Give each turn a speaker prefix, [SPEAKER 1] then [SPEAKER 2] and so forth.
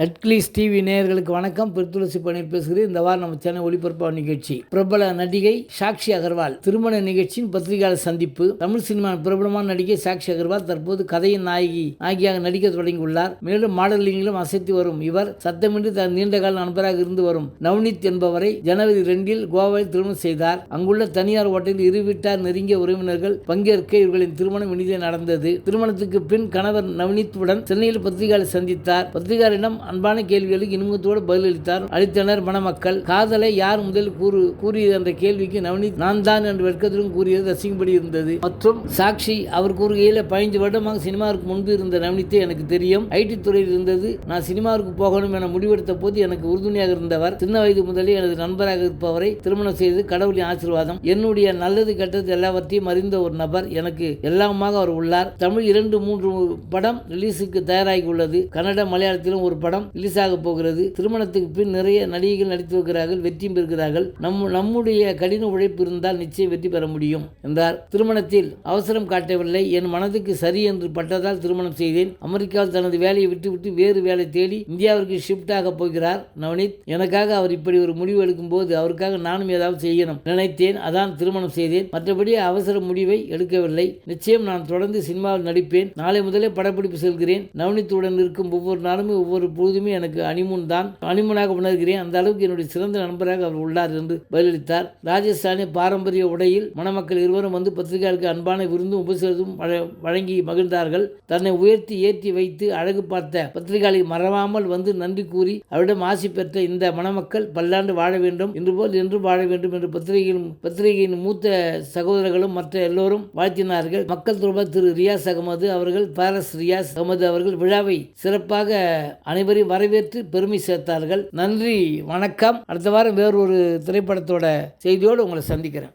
[SPEAKER 1] நெட்கிளிஸ் TV நேயர்களுக்கு வணக்கம். பிரித்துளசி பணி பேசுகிறேன். இந்த வாரம் நம்ம சேனல் ஒளிபரப்பான நிகழ்ச்சி. பிரபல நடிகை சாக்ஷி அகர்வால் திருமண நிகழ்ச்சியின் பத்திரிகையாளர் சந்திப்பு. தமிழ் சினிமா பிரபலமான நடிகை சாக்ஷி அகர்வால் தற்போது கதையின் நாயகி நாயகியாக நடிக்க தொடங்கியுள்ளார். மேலும் மாடலிங்கிலும் அசைத்து வரும் இவர் சத்தமின்றி தன் நீண்டகால நண்பராக இருந்து வரும் நவ்னித் என்பவரை ஜனவரி ரெண்டில் கோவாவில் திருமணம் செய்தார். அங்குள்ள தனியார் ஓட்டலில் இரு வீட்டார் நெருங்கிய உறவினர்கள் பங்கேற்க இவர்களின் திருமணம் இனிதே நடந்தது. திருமணத்துக்கு பின் கணவர் நவனித்துடன் சென்னையில் பத்திரிகையாளர் சந்தித்தார். பத்திரிகையாளரிடம் அன்பான கேள்விகளுக்கு இனிமுகத்தோடு பதிலளித்தார் அளித்தனர் மணமக்கள். காதலை யார் முதலில் கூறு கூறியது என்ற கேள்விக்கு நவனித் நான் தான் என்று வெட்கத்திலும் கூறியது ரசிக்கும்படி இருந்தது. மற்றும் சாக்ஷி அவர் கூறுகையில் பதினஞ்சு வருடமாக சினிமாவுக்கு முன்பு இருந்த நவனித்தே எனக்கு தெரியும். ஐடி துறையில் இருந்தது. நான் சினிமாவுக்கு போகணும் என முடிவெடுத்த போது எனக்கு உறுதுணையாக இருந்தவர். சின்ன வயது முதலே எனது நண்பராக இருப்பவரை திருமணம் செய்து கடவுளின் ஆசீர்வாதம். என்னுடைய நல்லது கெட்டது எல்லாவற்றையும் அறிந்த ஒரு நபர் எனக்கு எல்லாமாக அவர் உள்ளார். தமிழ் இரண்டு மூன்று படம் ரிலீஸுக்கு தயாராகி உள்ளது. கன்னட மலையாளத்திலும் ஒரு படம் ரிலீஸ் ஆக போகிறது. திருமணத்துக்கு பின் நிறைய நடிகைகள் நடித்து வருகிறார்கள் வெற்றியும் பெறுகிறார்கள். நம் நம்முடைய கடின உழைப்பு இருந்தால் நிச்சயம் வெற்றி பெற முடியும் என்றார். திருமணத்தில் அவசரம் காட்டவில்லை. என் மனதுக்கு சரி என்று பட்டதால் திருமணம் செய்தேன். அமெரிக்காவில் தனது வேலையை விட்டுவிட்டு வேறு வேலை தேடி இந்தியாவிற்கு ஷிஃப்ட் ஆக போகிறார் நவனித் எனக்காக அவர் இப்படி ஒரு முடிவு எடுக்கும் போது அவருக்காக நானும் ஏதாவது செய்யணும் நினைத்தேன். அதான் திருமணம் செய்தேன். மற்றபடி அவசர முடிவை எடுக்கவில்லை. நிச்சயம் நான் தொடர்ந்து சினிமாவில் நடிப்பேன். நாளை முதலே படப்பிடிப்பு செல்கிறேன். நவனித்துடன் இருக்கும் ஒவ்வொரு நாளும் ஒவ்வொரு பொழுதுமே எனக்கு அனிமுன் தான். அனிமுனாக உணர்கிறேன். அந்த அளவுக்கு என்னுடைய சிறந்த நண்பராக அவர் உள்ளார் என்று பதிலளித்தார். ராஜஸ்தானி பாரம்பரிய உடையில் மணமக்கள் இருவரும் வந்து பத்திரிகையாளருக்கு அன்பான விருந்தும் உபசரித்தும் வழங்கி மகிழ்ந்தார்கள். தன்னை உயர்த்தி ஏற்றி வைத்து அழகு பார்த்த பத்திரிகையாளை மறவாமல் வந்து நன்றி கூறி அவரிடம் ஆசி பெற்ற இந்த மணமக்கள் பல்லாண்டு வாழ வேண்டும். இன்று போல் என்று வாழ வேண்டும் என்று பத்திரிகையின் பத்திரிகையின் மூத்த சகோதரர்களும் மற்ற எல்லோரும் வாழ்த்தினார்கள். மக்கள் தொடர்பாக திரு ரியாஸ் அகமது அவர்கள் பாரஸ் ரியாஸ் அகமது அவர்கள் விழாவை சிறப்பாக அனைவரையும் வரவேற்று பெருமை சேர்த்தார்கள். நன்றி வணக்கம். அடுத்த வாரம் வேறொரு திரைப்படத்தோட செய்தியோடு உங்களை சந்திக்கிறேன்.